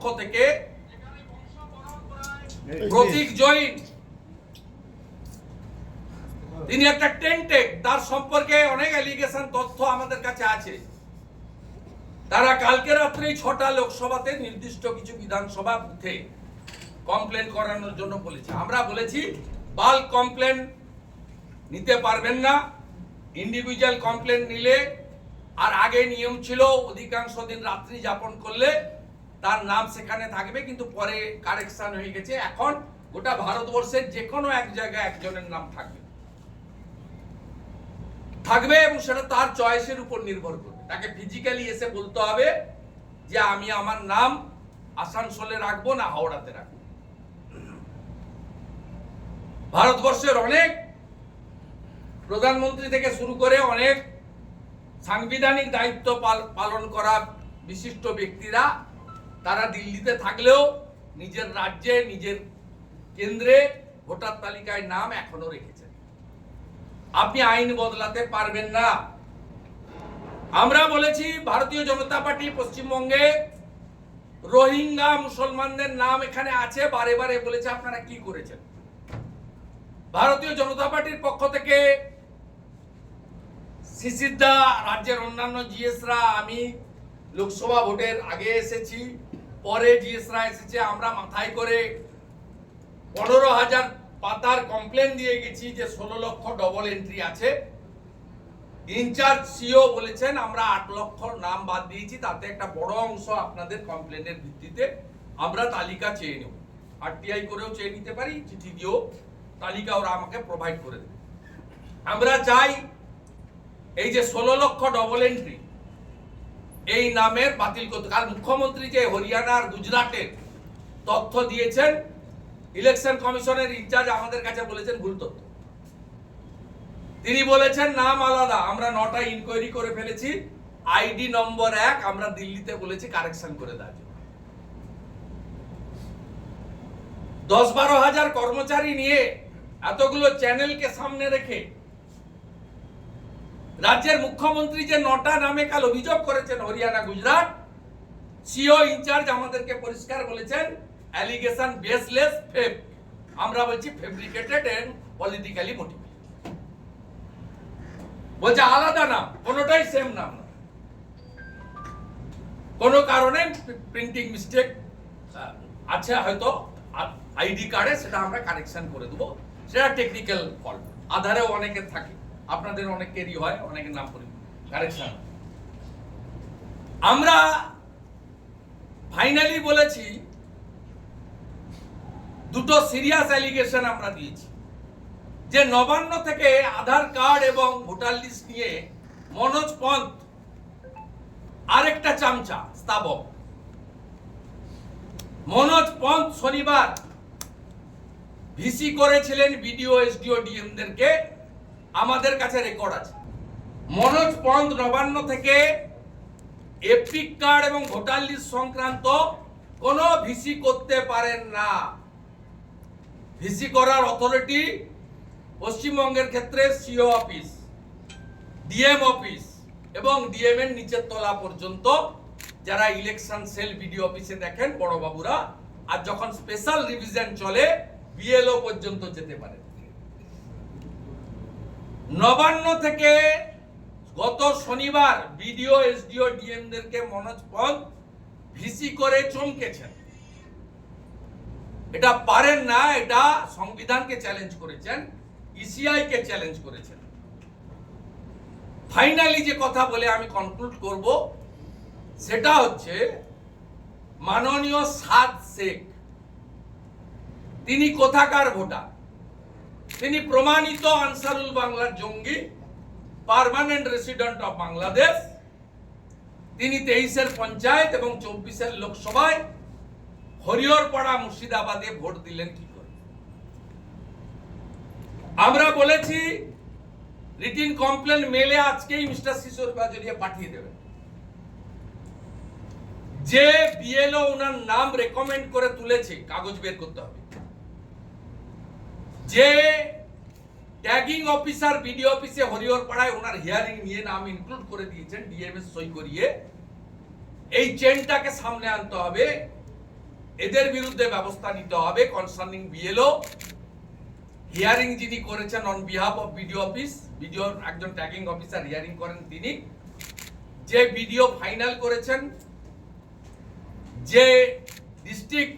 পক্ষ থেকে প্রতীক জৈন তিনি একটা টেন্টেক তার সম্পর্কে অনেক অ্যালিগেশন তথ্য আমাদের কাছে আছে। তারা কালকে রাত্রে ছটা লোকসভাতে নির্দিষ্ট কিছু বিধানসভা বুথে কমপ্লেন করানোর জন্য বলেছে। আমরা বলেছি বাল্ক কমপ্লেন নিতে পারবেন না। ইন্ডিভিজুয়াল কমপ্লেন নিলে আর আগে নিয়ম ছিল অধিকাংশ দিন রাত্রি যাপন করলে তার নাম সেখানে থাকবে, কিন্তু পরে কারেকশন হয়ে গেছে। এখন গোটা ভারতবর্ষের যে কোনো এক জায়গায় একজনের নাম থাকবে। থাকবে এবং সেটা তার চয়েসের উপর নির্ভর করবে। তাকে ফিজিক্যালি এসে বলতে হবে যে, আমি আমার নাম আসানসোলে রাখব না হাওড়াতে রাখব। ভারতবর্ষের অনেক প্রধানমন্ত্রী থেকে শুরু করে অনেক সাংবিধানিক দায়িত্ব পাল- পালন করা বিশিষ্ট ব্যক্তিরা তারা দিল্লিতে থাকলেও নিজের রাজ্যে, নিজের কেন্দ্রে ভোটার তালিকায় নাম এখনও রেখেছেন আপনি আইন বদলাতে পারবেন না। আমরা বলেছি ভারতীয় জনতা পার্টি পশ্চিমবঙ্গে রোহিঙ্গা মুসলমানদের নাম এখানে আছে, বারে বারে বলেছে আপনারা কি করেছেন? ভারতীয় জনতা পার্টির পক্ষ থেকে সিসিদা রাজ্যের অন্যান্য জিএসরা, আমি লোকসভা ভোটের আগে এসেছি। পরে জিএসরা এসেছে, আমরা মাথায় করে পনেরো হাজার পাতার কমপ্লেন দিয়ে গেছি যে ষোলো লক্ষ ডবল এন্ট্রি আছে। ইনচার্জ সিও বলেছেন, আমরা আট লক্ষ নাম বাদ দিয়েছি, তাতে একটা বড় অংশ আপনাদের কমপ্লেনের ভিত্তিতে আমরা তালিকা চেয়ে নেব। আরটিআই করেও চেয়ে নিতে পারি, চিঠি দিয়েও তালিকা ওরা আমাকে প্রোভাইড করে দেবে। আমরা চাই এই যে ষোলো লক্ষ ডবল এন্ট্রি এই নামের বাতিল করতে কারণ মুখ্যমন্ত্রী যে হরিয়ানা আর গুজরাটের তথ্য দিয়েছেন, ইলেকশন কমিশনের ইনচার্জ আমাদের কাছে বলেছেন ভুল তথ্য তিনি বলেছেন, নাম আলাদা, আমরা নটা ইনকোয়ারি করে ফেলেছি আইডি নম্বর এক, আমরা দিল্লিতে বলেছি কারেকশন করে দেওয়ার। দশ বারো হাজার কর্মচারী নিয়ে এতগুলো চ্যানেলকে সামনে রেখে রাজ্যের মুখ্যমন্ত্রী যে নটা নামে কাল অভিযোগ করেছেন হরিয়ানা, গুজরাট, সিও ইনচার্জ আমাদেরকে পরিষ্কার বলেছেন অ্যালিগেশন বেসলেস ফেক আমরা বলছি ফেব্রিকেটেড এন্ড পলিটিক্যালি মোটিভেটেড বলছে আলাদা নাম, কোনোটাই সেম নাম কোনো কারণে প্রিন্টিং মিস্টেক আছে হয়তো আইডি কার্ডে সেটা আমরা কানেকশন করে দেবো। সেটা টেকনিক্যাল ফল্ট আধারেও অনেকের থাকে। আপনাদের অনেকেরই হয়, অনেকের নাম করি। কারেকশন আমরা ফাইনালি বলেছি, দুটো সিরিয়াস অ্যালিগেশন আমরা দিয়েছি। যে নবান্ন থেকে আধার কার্ড এবং ভোটার লিস্ট নিয়ে মনোজ পন্থ আরেকটা চামচা স্থাবক মনোজ পন্থ শনিবার ভিসি করেছিলেন বিডিও, এসডিও, ডিএমদেরকে। আমাদের কাছে রেকর্ড আছে। মনোজ পন্থ নবান্ন থেকে এপিক কার্ড এবং ভোটার লিস্ট সংক্রান্ত কোনো ভিসি করতে পারেন না। ভিসি করার অথরিটি পশ্চিমবঙ্গের ক্ষেত্রে সিও অফিস ডিএম অফিস এবং ডিএম এর নিচের তলা পর্যন্ত যারা ইলেকশন সেল বিডিও অফিসে দেখেন বড় বাবুরা আর যখন স্পেশাল রিভিশন চলে বিএলও পর্যন্ত যেতে পারে নবান্ন থেকে গত শনিবার বিডিও, এসডিও ডিএম ডিএমদেরকে মনোজ পদ ভিসি করে চমকেছেন। এটা পারেন না, এটা সংবিধানকে চ্যালেঞ্জ করেছেন ইসিআই কে চ্যালেঞ্জ করেছেন। ফাইনালি যে কথা বলে আমি কনক্লুড করব, সেটা হচ্ছে মাননীয় সাদ শেখ, তিনি কোথাকার ভোটার? তিনি প্রমাণিত আনসারুল বাংলার জঙ্গি পার্মানেন্ট রেসিডেন্ট অফ বাংলাদেশ তিনি তেইশের পঞ্চায়েত এবং চব্বিশের লোকসভায় হরিহরপাড়া মুর্শিদাবাদে ভোট দিলেন কি করে? আমরা বলেছি রিটিন কমপ্লেন মেলে আজকেই মিস্টার শিশোর বাজরিয়া পাঠিয়ে দেবেন। যে বিএলও ওনার নাম রেকমেন্ড করে তুলেছে, কাগজ বের করতে হবে। যে ট্যাগিং অফিসার বিডিও অফিসে হরিহর পাড়ায় ওনার হিয়ারিং নিয়ে নাম ইনক্লুড করে দিয়েছেন ডিএমএস সই করিয়ে। এই চেনটাকে সামনে আনতে হবে। এদের বিরুদ্ধে ব্যবস্থা নিতে হবে কনসার্নিং বিএলও হিয়ারিং যিনি করেছেন on behalf of BDO office BDO একজন ট্যাগিং অফিসার হিয়ারিং করেন তিনি। যে বিডিও ফাইনাল করেছেন, যে ডিস্ট্রিক্ট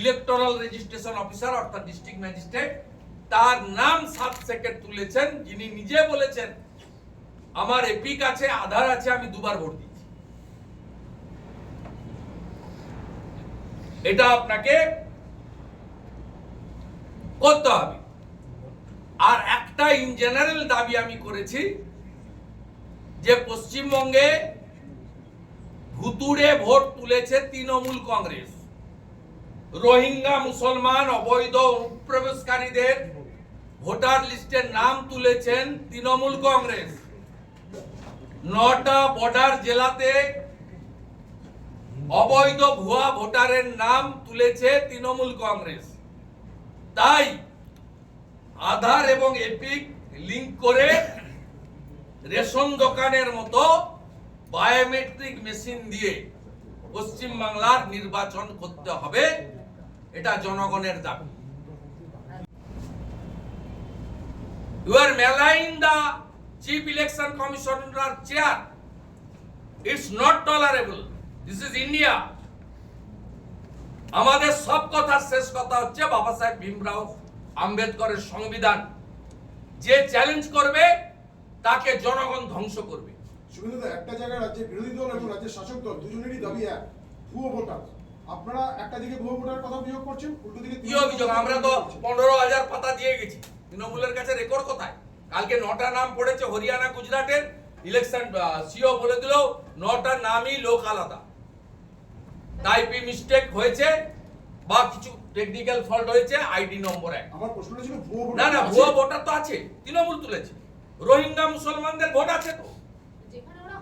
ইলেকটোরাল রেজিস্ট্রেশন অফিসার অর্থাৎ ডিস্ট্রিক্ট ম্যাজিস্ট্রেট তার নাম সাত সেকেন্ড তুলেছেন, যিনি নিজে বলেছেন, আমার এপিক আছে আধার আছে, আমি দুবার ভোট দিচ্ছি এটা আপনাকে করতে হবে। আর একটা ইন জেনারেল দাবি আমি করেছি, যে পশ্চিমবঙ্গে ভুতুড়ে ভোট তুলেছে তৃণমূল কংগ্রেস। রোহিঙ্গা মুসলমান অবৈধ অনুপ্রবেশকারীদের ভোটার লিস্টের নাম তুলেছেন তৃণমূল কংগ্রেস। নটা বর্ডার জেলাতে অবৈধ ভুয়া ভোটারের নাম তুলেছে তৃণমূল কংগ্রেস। তাই আধার এবং এপিক লিংক করে রেশন দোকানের মতো বায়োমেট্রিক মেশিন দিয়ে পশ্চিম বাংলার নির্বাচন করতে হবে, এটা জনগণের দাবি। You are maligning the chief election commissioner chair it's not tolerable this is India আমাদের সব কথার শেষ কথা হচ্ছে বাবা সাহেব ভীমরাও আম্বেদকরের সংবিধান। যে চ্যালেঞ্জ করবে, তাকে জনগণ ধ্বংস করবে। শুভেন্দুদা একটা জায়গায় রাজ্যের বিরোধী দল এবং রাজ্যের শাসক দল দুজনেরই দাবি এক ভুয়ো ভোটার। আপনারা একটা দিকে ভুয়ো ভোটার কথা অভিযোগ করছেন উল্টো দিকে কি অভিযোগ? আমরা তো পনেরো হাজার পাতা দিয়ে গেছি। তৃণমূলের কাছে রেকর্ড কোথায়? কালকে নটা নাম পড়েছে হরিয়ানা গুজরাটের। ইলেকশন সিও বলে দিল নটা নামই লোক আলাদা। টাইপি মিস্টেক হয়েছে? বা কিছু টেকনিক্যাল ফল্ট হয়েছে? আইডি নম্বর এক। আমার প্রশ্নটা ছিল ভুয়ো না না? ভুয়া ভোটার তো আছে তৃণমূল তুলেছে। রোহিঙ্গা মুসলমানদের ভোট আছে তো।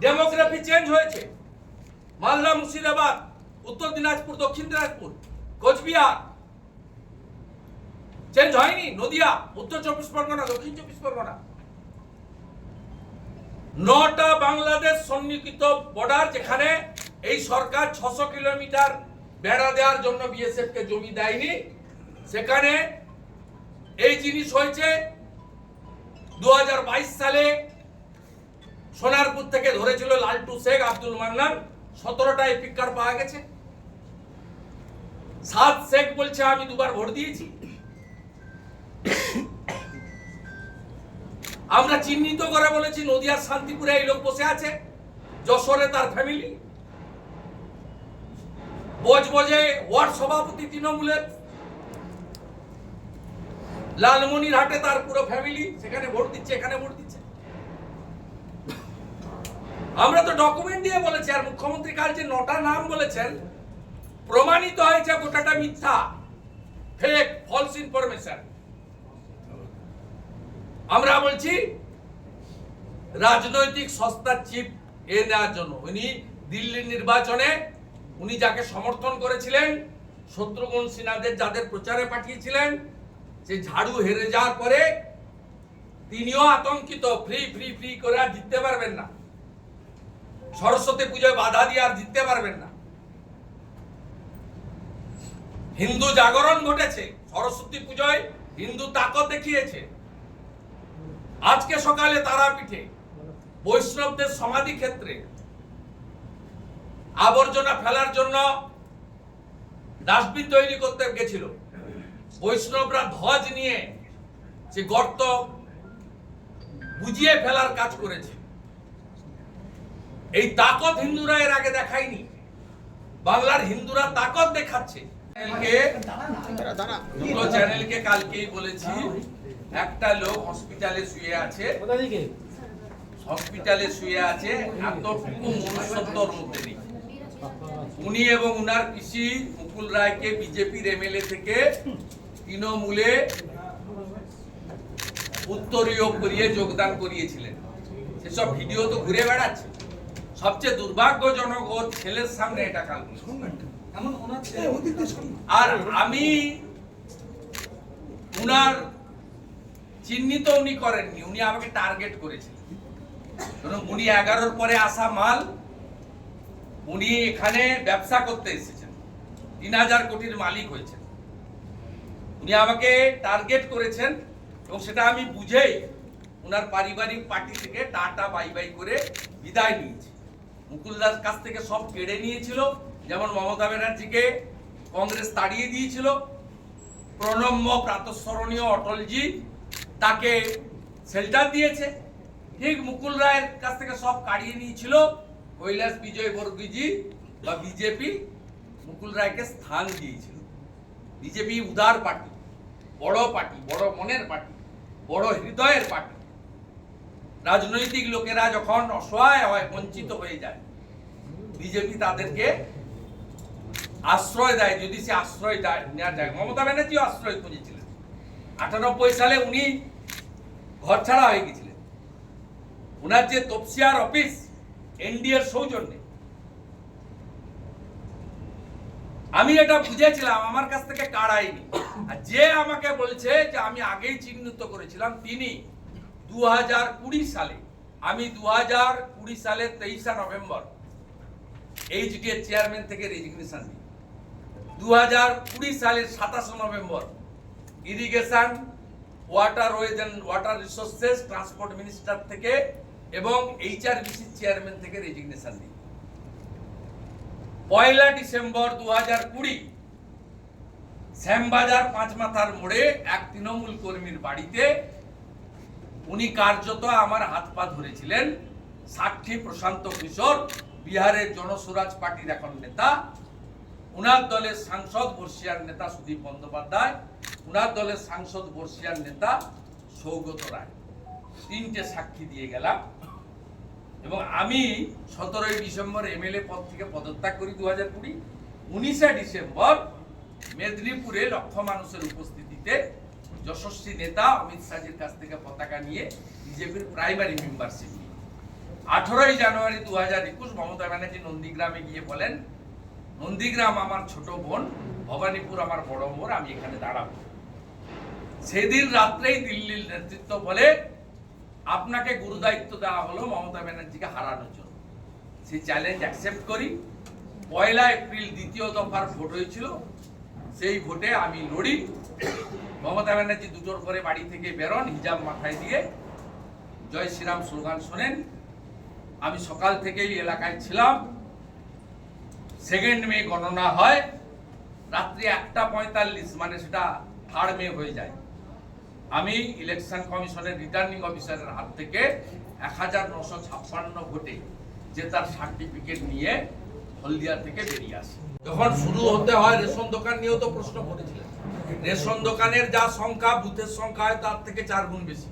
ডেমোগ্রাফি চেঞ্জ হয়েছে। মালদা, মুর্শিদাবাদ, উত্তর দিনাজপুর, দক্ষিণ দিনাজপুর, কোচবিহার চেঞ্জ হয়নি। নদিয়া, উত্তর চব্বিশ পরগনা, দক্ষিণ চব্বিশ পরগনা। নটা বাংলাদেশ সন্নিহিত বর্ডার যেখানে এই সরকার ছশো কিলোমিটার বেড়া দেওয়ার জন্য বিএসএফ কে জমি দেয়নি। সেখানে এই জিনিস হয়েছে। দু হাজার বাইশ সালে সোনারপুর থেকে ধরেছিল লালটু শেখ, আব্দুল মান্নান। সতেরোটা এপিক কার্ড পাওয়া গেছে। সাত শেখ বলছে, আমি দুবার ভোট দিয়েছি। আমরা চিহ্নিত করে বলেছি, নদিয়ার শান্তিপুরে এই লোক বসে আছে। যশোরে তার ফ্যামিলি বজবজে ওয়ার্ড সভাপতি তৃণমূলের। লালমনির হাটে তার পুরো ফ্যামিলি সেখানে ভোট দিচ্ছে, এখানে ভোট দিচ্ছে। আমরা তো ডকুমেন্ট দিয়ে বলেছি, আর মুখ্যমন্ত্রী কাল যে নটা নাম বলেছেন, প্রমাণিত হয়েছে গোটাটা মিথ্যা। ফেক ফলস ইনফরমেশন আমরা বলছি, রাজনৈতিক সস্তার চিপ এ নেওয়ার জন্য। উনি দিল্লির নির্বাচনে, উনি যাকে সমর্থন করেছিলেন, শত্রুঘ্ন সিনহাদের যাদের প্রচারে পাঠিয়েছিলেন যে ঝাড়ু হেরে যাওয়ার পরে তিনিও আতঙ্কিত ফ্রি ফ্রি ফ্রি করে আর জিততে পারবেন না। সরস্বতী পুজোয় বাধা দিয়ে আর জিততে পারবেন না। হিন্দু জাগরণ ঘটেছে, সরস্বতী পুজোয় হিন্দু তাকত দেখিয়েছে। আজকে সকালে তারাপীঠে বৈষ্ণবদের সমাধি ক্ষেত্রে আবর্জনা ফেলার জন্য ডাস্টবিন তৈরি করতে গেছিল। বৈষ্ণবরা ধ্বজ নিয়ে যে গর্ত বুঝিয়ে ফেলার কাজ করেছে। এই তাকত হিন্দুরা এর আগে দেখায়নি। বাংলার হিন্দুরা তাকত দেখাচ্ছে। দুটো চ্যানেলকে কালকেই বলেছি, একটা লোক হসপিটালে শুয়ে আছে। হসপিটালে শুয়ে আছে, এতটুকু মনুষ্যত্বর মধ্যে নেই। উনি এবং উনার পিসি মুকুল রায়কে বিজেপির এমএলএ থেকে তৃণমূলে উত্তরীয় করিয়ে যোগদান করিয়েছিলেন। সেসব ভিডিও তো ঘুরে বেড়াচ্ছে। সবচেয়ে দুর্ভাগ্যজনক ওর ছেলের সামনে এটা কাল আর আমি উনার চিহ্নিত উনি করেননি উনি আমাকে টার্গেট করেছিলেন। কারণ উনি এগারোর পরে আসা মাল উনি এখানে ব্যবসা করতে এসেছেন। তিন হাজার কোটির মালিক হয়েছেন। উনি আমাকে টার্গেট করেছেন এবং সেটা আমি বুঝেই ওনার পারিবারিক পার্টি থেকে টাটা বাই বাই করে বিদায় নিয়েছি। মুকুলদার কাছ থেকে সব কেড়ে নিয়েছিল, যেমন মমতা ব্যানার্জিকে কংগ্রেস তাড়িয়ে দিয়েছিল, প্রণম্য প্রাতঃস্মরণীয় অটলজি তাকে শেল্টার দিয়েছে। ঠিক মুকুল রায়ের কাছ থেকে সব কাড়িয়ে নিয়েছিল, কৈলাস বিজয় বর্গীজি বা বিজেপি মুকুল রায়কে স্থান দিয়েছিল। বিজেপি উদার পার্টি, বড় পার্টি, বড় মনের পার্টি, বড় হৃদয়ের পার্টি। রাজনৈতিক লোকেরা যখন অসহায় হয়, বঞ্চিত হয়ে যায় বিজেপি তাদেরকে আশ্রয় দেয়, যদি সে আশ্রয় নেওয়া যায় মমতা ব্যানার্জিও আশ্রয় খুঁজেছিলেন। আটানব্বই সালে উনি ঘর ছাড়া হয়ে গেছিলেন। ওনার যে তপসিয়ার অফিস, এনডিএর সৌজন্যে। আমি এটা বুঝেছিলাম, আমার কাছ থেকে কাড়াইনি আর যে আমাকে বলছে যে আমি আগেই চিহ্নিত করেছিলাম, তিনি দু সালে, আমি দু সালের তেইশা নভেম্বর এইচডি এর চেয়ারম্যান থেকে রেজিগনেশন দিই দু হাজার কুড়ি সালের সাতাশে November irrigation water ways and water resources transport minister থেকে এবং এইচআরবিসি চেয়ারম্যান থেকে রেজিগনেশন দিই পয়লা ডিসেম্বর দু হাজার কুড়ি, শ্যামবাজার পাঁচ মাথার মোড়ে এক তৃণমূল কর্মীর বাড়িতে উনি কার্যত আমার হাত পা ধরেছিলেন সাক্ষী প্রশান্ত কিশোর বিহারের জনস্বরাজ পার্টির এখন নেতা। উনার দলের সাংসদ বর্ষিয়ার নেতা সুদীপ বন্দ্যোপাধ্যায়, উনার দলের সাংসদ বর্ষিয়ার নেতা সৌগত রায়। তিনটে সাক্ষী দিয়ে গেলাম। এবং আমি সতেরোই ডিসেম্বর এমএলএ পদ থেকে পদত্যাগ করি দু হাজার কুড়ি। উনিশে ডিসেম্বর মেদিনীপুরে লক্ষ মানুষের উপস্থিতিতে যশস্বী নেতা অমিত শাহের কাছ থেকে পতাকা নিয়ে বিজেপির প্রাইমারি মেম্বারশিপ আঠারোই জানুয়ারি দু হাজার একুশ মমতা ব্যানার্জি নন্দীগ্রামে গিয়ে বলেন, নন্দীগ্রাম আমার ছোট বোন, ভবানীপুর আমার বড় বোন আমি এখানে দাঁড়াবো। সেদিন রাত্রেই দিল্লির নেতৃত্ব বলে, আপনাকে গুরুদায়িত্ব দেওয়া হলো মমতা ব্যানার্জিকে হারানোর জন্য। সেই চ্যালেঞ্জ অ্যাকসেপ্ট করি। পয়লা এপ্রিল দ্বিতীয় দফার ভোট হয়েছিল। সেই ভোটে আমি লড়ি। মমতা ব্যানার্জি দুটোর করে বাড়ি থেকে বেরোন, হিজাব মাথায় দিয়ে জয় শ্রীরাম স্লোগান শোনেন। আমি সকাল থেকেই এলাকায় ছিলাম। সেকেন্ড মে গণনা হয়, রাত্রি একটা পঁয়তাল্লিশ মানে সেটা থার্ড মে হয়ে যায়। আমি ইলেকশন কমিশনের রিটার্নিং অফিসারের হাত থেকে এক হাজার নশো ছাপ্পান্ন ভোটে যে তার সার্টিফিকেট নিয়ে হলদিয়া থেকে বেরিয়ে আসি। যখন শুরু হতে হয়, রেশন দোকান নিয়েও তো প্রশ্ন করেছিলেন। রেশন দোকানের যা সংখ্যা, বুথের সংখ্যা হয়, তার থেকে চার গুণ বেশি।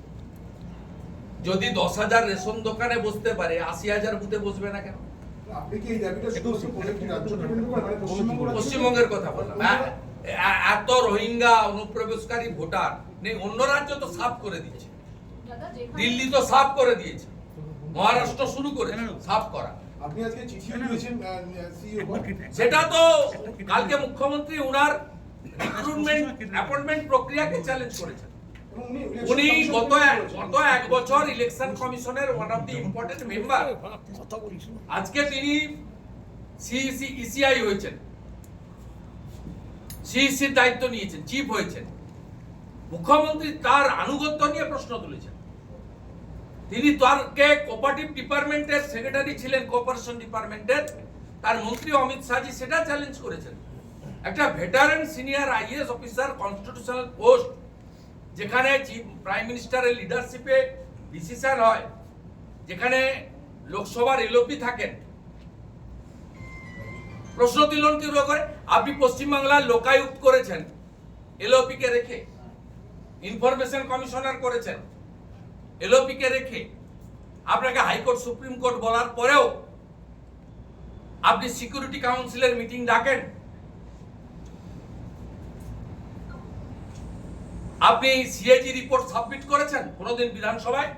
যদি দশ হাজার রেশন দোকানে বসতে পারে আশি হাজার বুথে বসবে না কেন? পশ্চিমবঙ্গের কথা বললাম। এ- এত রোহিঙ্গা অনুপ্রবেশকারী ভোটার নেই অন্য রাজ্য তো সাফ করে দিয়েছে দিল্লি তো সাফ করে দিয়েছে। মহারাষ্ট্র শুরু করে সাফ করা। আপনি আজকে চিঠি দিয়েছেন সিইও সেটা তো কালকে মুখ্যমন্ত্রী উনার রিক্রুটমেন্ট অ্যাপয়েন্টমেন্ট প্রক্রিয়াকে চ্যালেঞ্জ করেছেন। উনি গত। গত এক বছর ইলেকশন কমিশনের one of the important member আজকে তিনি সিইসি ইসিআই হয়েছেন। সিইসির দায়িত্ব নিয়েছেন চিফ হয়েছেন। মুখ্যমন্ত্রী তার আনুগত্য নিয়ে প্রশ্ন তুলেছেন। তিনি তারকে কোপারেটিভ ডিপার্টমেন্টের সেক্রেটারি ছিলেন কোঅপারেশন ডিপার্টমেন্টের তার মন্ত্রী অমিত শাহজি সেটা চ্যালেঞ্জ করেছেন। একটা veteran senior IAS officer constitutional post যেখানে চিফ প্রাইম মিনিস্টারের লিডারশিপে ডিসিশন হয়, যেখানে লোকসভার এলওপি থাকেন। প্রশ্ন তুলন কি করে? আপনি পশ্চিমবাংলার লোকায়ুক্ত করেছেন এলওপি কে রেখে ইনফরমেশন কমিশনার করেছেন এলওপি কে রেখে। আপনাকে হাইকোর্ট, সুপ্রিম কোর্ট বলার পরেও আপনি সিকিউরিটি কাউন্সিলের মিটিং ডাকেন। আপনি সিএজি রিপোর্ট সাবমিট করেছেন কোনোদিন বিধানসভায়?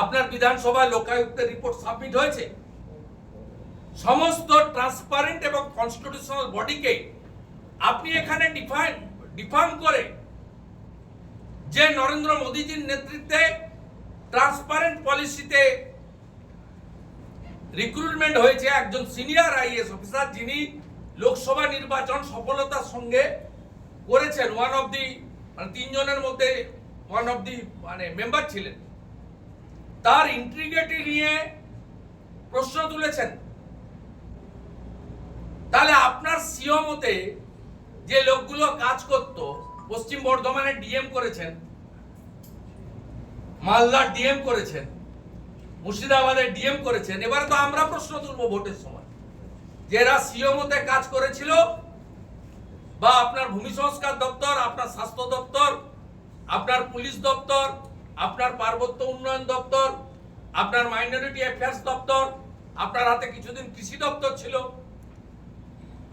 আপনার বিধানসভায় লোকায়ুক্তের রিপোর্ট সাবমিট হয়েছে? সমস্ত ট্রান্সপারেন্ট এবং কনস্টিটিউশনাল বডিকে আপনি এখানে ডিফাইন ডিফার্ম করে যে নরেন্দ্র মোদীজির নেতৃত্বে ট্রান্সপারেন্ট পলিসিতে রিক্রুটমেন্ট হয়েছে একজন সিনিয়র আইএস অফিসার যিনি লোকসভা নির্বাচন সফলতার সঙ্গে করেছেন ওয়ান অফ দি মানে তিনজনের মধ্যে ওয়ান অফ দি মানে মেম্বার ছিলেন। তার ইন্ট্রিগেটি নিয়ে প্রশ্ন তুলেছেন। তাহলে আপনার সিও মতে যে লোকগুলো কাজ করত, পশ্চিম বর্ধমানে ডিএম করেছেন, মালদার ডিএম করেছেন মুর্শিদাবাদের ডিএম করেছেন, এবার তো আমরা প্রশ্ন তুলবো ভোটের সময়। যে এরা সিও মতে কাজ করেছিল, বা আপনার ভূমি সংস্কার দপ্তর, আপনার স্বাস্থ্য দপ্তর আপনার পুলিশ দপ্তর আপনার পার্বত্য উন্নয়ন দপ্তর আপনার মাইনরিটি অ্যাফেয়ার্স দপ্তর আপনার হাতে কিছুদিন কৃষি দপ্তর ছিল।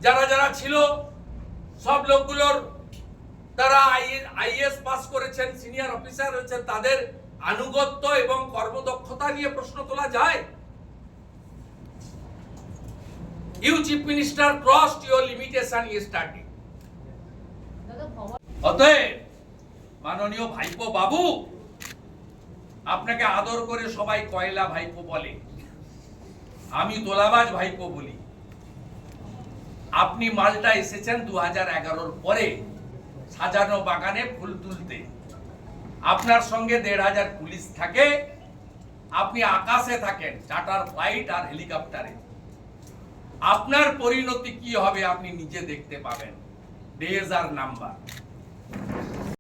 যারা যারা ছিল সব লোকগুলোর তারা আইএস পাস করেছেন সিনিয়র অফিসার হয়েছেন তাদের আনুগত্য এবং কর্মদক্ষতা নিয়ে প্রশ্ন তোলা যায়। You chief minister crossed your limitation yesterday দাদা ভবা- অতএব মাননীয় ভাইপো বাবু, আপনাকে আদর করে সবাই কয়লা ভাইপো বলে। আমি দোলাবাজ ভাইপো বলি। আপনি মালটা এসেছেন দু হাজার পরে সাজানো বাগানে ফুল তুলতে। আপনার সঙ্গে দেড় হাজার পুলিশ থাকে, আপনি আকাশে থাকেন চার্টার ফ্লাইট আর হেলিকপ্টারে আপনার পরিণতি কি হবে আপনি নিজে দেখতে পাবেন। ডেজ আর নাম্বার